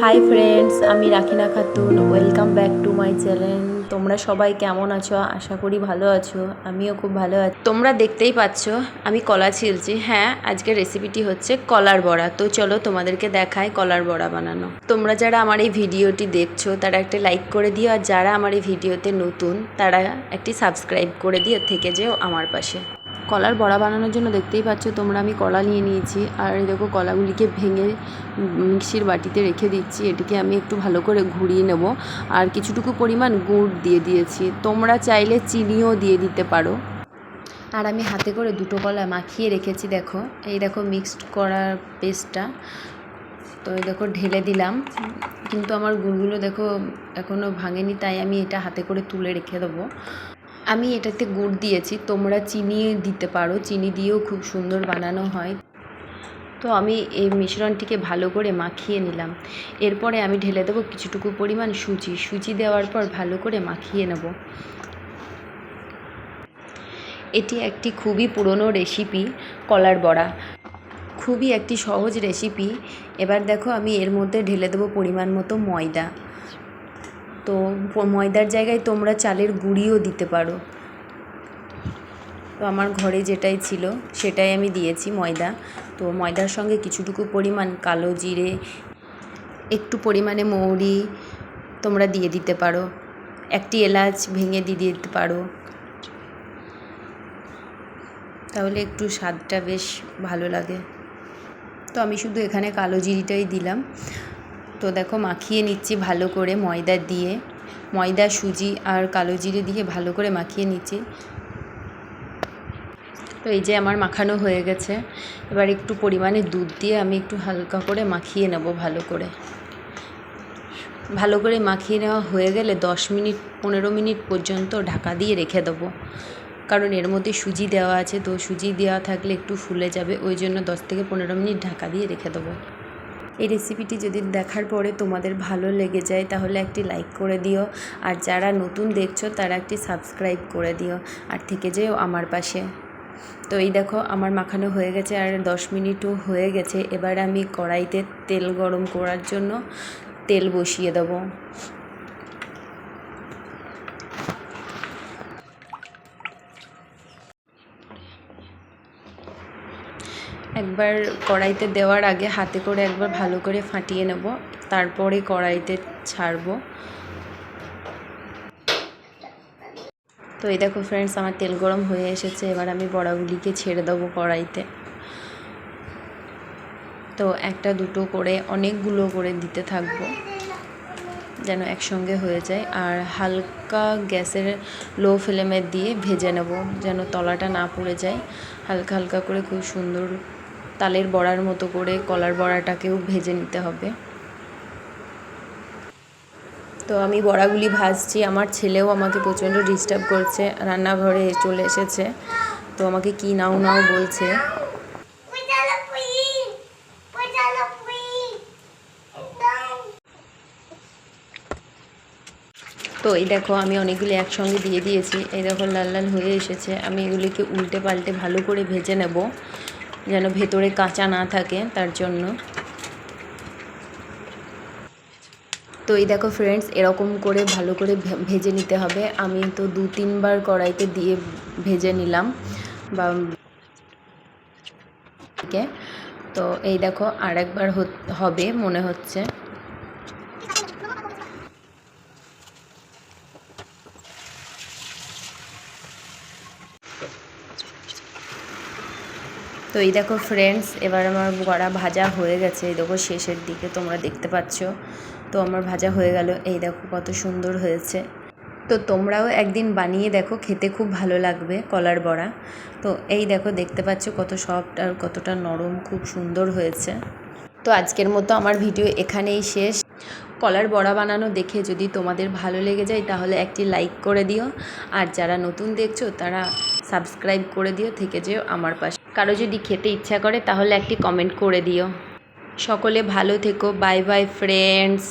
High friends আমি Rakhina Khatun welcome back to my channel তোমরা সবাই কেমন আছো? আশা করি ভালো আছো, আমিও খুব ভালো আছি। তোমরা দেখতেই পাচ্ছ, আমি কলা ছিলছি হ্যাঁ আজকের রেসিপিটি হচ্ছে কলার বড়া। তো চলো তোমাদেরকে দেখাই কলার বড়া বানানো। তোমরা যারা আমার এই ভিডিওটি দেখছ, তারা একটা লাইক করে দিও। আর যারা আমার এই ভিডিওতে নতুন, তারা একটি সাবস্ক্রাইব করে দিও, থেকে যেও আমার পাশে। কলার বড়া বানানোর জন্য দেখতেই পাচ্ছ তোমরা আমি কলা নিয়ে নিয়েছি। আর এই দেখো কলাগুলিকে ভেঙে মিক্সির বাটিতে রেখে দিচ্ছি। এটিকে আমি একটু ভালো করে ঘুরিয়ে নেব। আর কিছুটুকু পরিমাণ গুড় দিয়ে দিয়েছি। তোমরা চাইলে চিনিও দিয়ে দিতে পারো। আর আমি হাতে করে দুটো কলা মাখিয়ে রেখেছি, দেখো। এই দেখো মিক্সড করার পেস্টটা তো এই দেখো ঢেলে দিলাম। কিন্তু আমার গুড়গুলো দেখো এখনও ভাঙেনি, তাই আমি এটা হাতে করে তুলে রেখে দেবো। আমি এটাতে গুড় দিয়েছি। তোমরা চিনি দিতে পারো। চিনি দিয়েও খুব সুন্দর বানানো হয়। তো আমি এই মিশ্রণটিকে ভালো করে মাখিয়ে নিলাম। এরপরে আমি ঢেলে দেবো কিছুটুকু পরিমাণ সুজি। সুজি দেওয়ার পর ভালো করে মাখিয়ে নেব। এটি একটি খুবই পুরনো রেসিপি, কলার বড়া। খুবই একটি সহজ রেসিপি। এবার দেখো আমি এর মধ্যে ঢেলে দেবো পরিমাণ মতো ময়দা। তো ময়দার জায়গায় তোমরা চালের গুঁড়িও দিতে পারো। তো আমার ঘরে যেটাই ছিল, সেটাই আমি দিয়েছি ময়দা। তো ময়দার সঙ্গে কিছুটুকু পরিমাণ কালো জিরে, একটু পরিমাণে মৌরি তোমরা দিয়ে দিতে পারো। একটি এলাচ ভেঙে দিয়ে দিতে পারো। তাহলে একটু স্বাদটা বেশ ভালো লাগে। তো আমি শুধু এখানে কালো জিরিটাই দিলাম। তো দেখো মাখিয়ে নিচ্ছি ভালো করে ময়দা দিয়ে। ময়দা, সুজি আর কালো জিরে দিয়ে ভালো করে মাখিয়ে নিচ্ছি। তো এই যে আমার মাখানো হয়ে গেছে। এবার একটু পরিমাণে দুধ দিয়ে আমি একটু হালকা করে মাখিয়ে নেব ভালো করে। ভালো করে মাখিয়ে নেওয়া হয়ে গেলে দশ মিনিট, পনেরো মিনিট পর্যন্ত ঢাকা দিয়ে রেখে দেবো। কারণ এর মধ্যে সুজি দেওয়া আছে, তো সুজি দেওয়া থাকলে একটু ফুলে যাবে। ওই জন্য দশ থেকে পনেরো মিনিট ঢাকা দিয়ে রেখে দেবো। এই রেসিপিটি যদি দেখার পরে তোমাদের ভালো লেগে যায়, তাহলে একটি লাইক করে দিও। আর যারা নতুন দেখছ, তারা একটি সাবস্ক্রাইব করে দিও। আর থেকে যেও আমার পাশে। তো এই দেখো, আমার মাখানো হয়ে গেছে আর দশ মিনিটও হয়ে গেছে। এবার আমি কড়াইতে তেল গরম করার জন্য তেল বসিয়ে দেবো। একবার কড়াইতে দেওয়ার আগে হাতে করে একবার ভালো করে ফাটিয়ে নেব, তারপরে কড়াইতে ছাড়বো। তো এই দেখো ফ্রেন্ডস আমার তেল গরম হয়ে এসেছে, এবার আমি বড়াগুলিকে ছেড়ে দেবো কড়াইতে। তো একটা দুটো করে, অনেকগুলো করে দিতে থাকব, যেন একসঙ্গে হয়ে যায়। আর হালকা গ্যাসের লো ফ্লেমে দিয়ে ভেজে নেব, যেন তলাটা না পুড়ে যায়। হালকা হালকা করে খুব সুন্দর তালের বড়ার মতো করে কলার বড়াটাকেও ভেজে নিতে হবে। তো আমি বড়াগুলি ভাজছি, আমার ছেলেও আমাকে প্রচণ্ড ডিস্টার্ব করছে, রান্নাঘরে চলে এসেছে। তো আমাকে কি নাও নাও বলছে! তো এই দেখো, আমি অনেকগুলি একসঙ্গে দিয়ে দিয়েছি। এই দেখো লাল লাল হয়ে এসেছে। আমি এগুলিকে উল্টে পাল্টে ভালো করে ভেজে নেব। যেন ভেতরে কাঁচা না থাকে, তার জন্য। তো এই দেখো ফ্রেন্ডস এরকম করে ভালো করে ভেজে নিতে হবে। আমি তো দু, তিনবার কড়াইতে দিয়ে ভেজে নিলাম। বা তো এই দেখো আর একবার হবে, মনে হচ্ছে। তো এই দেখো ফ্রেন্ডস এবার আমার বড়া ভাজা হয়ে গেছে। এই দেখো শেষের দিকে তোমরা দেখতে পাচ্ছ। তো আমার ভাজা হয়ে গেল। এই দেখো কত সুন্দর হয়েছে। তো তোমরাও একদিন বানিয়ে দেখো, খেতে খুব ভালো লাগবে কলার বড়া। তো এই দেখো দেখতে পাচ্ছ কত সফট আর কতটা নরম, খুব সুন্দর হয়েছে। তো আজকের মতো আমার ভিডিও এখানেই শেষ। কলার বড়া বানানো দেখে যদি তোমাদের ভালো লেগে যায়, তাহলে একটি লাইক করে দিও। আর যারা নতুন দেখছ, তারা সাবস্ক্রাইব করে দিও। থেকে যেও আমার পাশে। কারও যদি খেতে ইচ্ছা করে, তাহলে একটি কমেন্ট করে দিও। সকলে ভালো থেকো বাই বাই ফ্রেন্ডস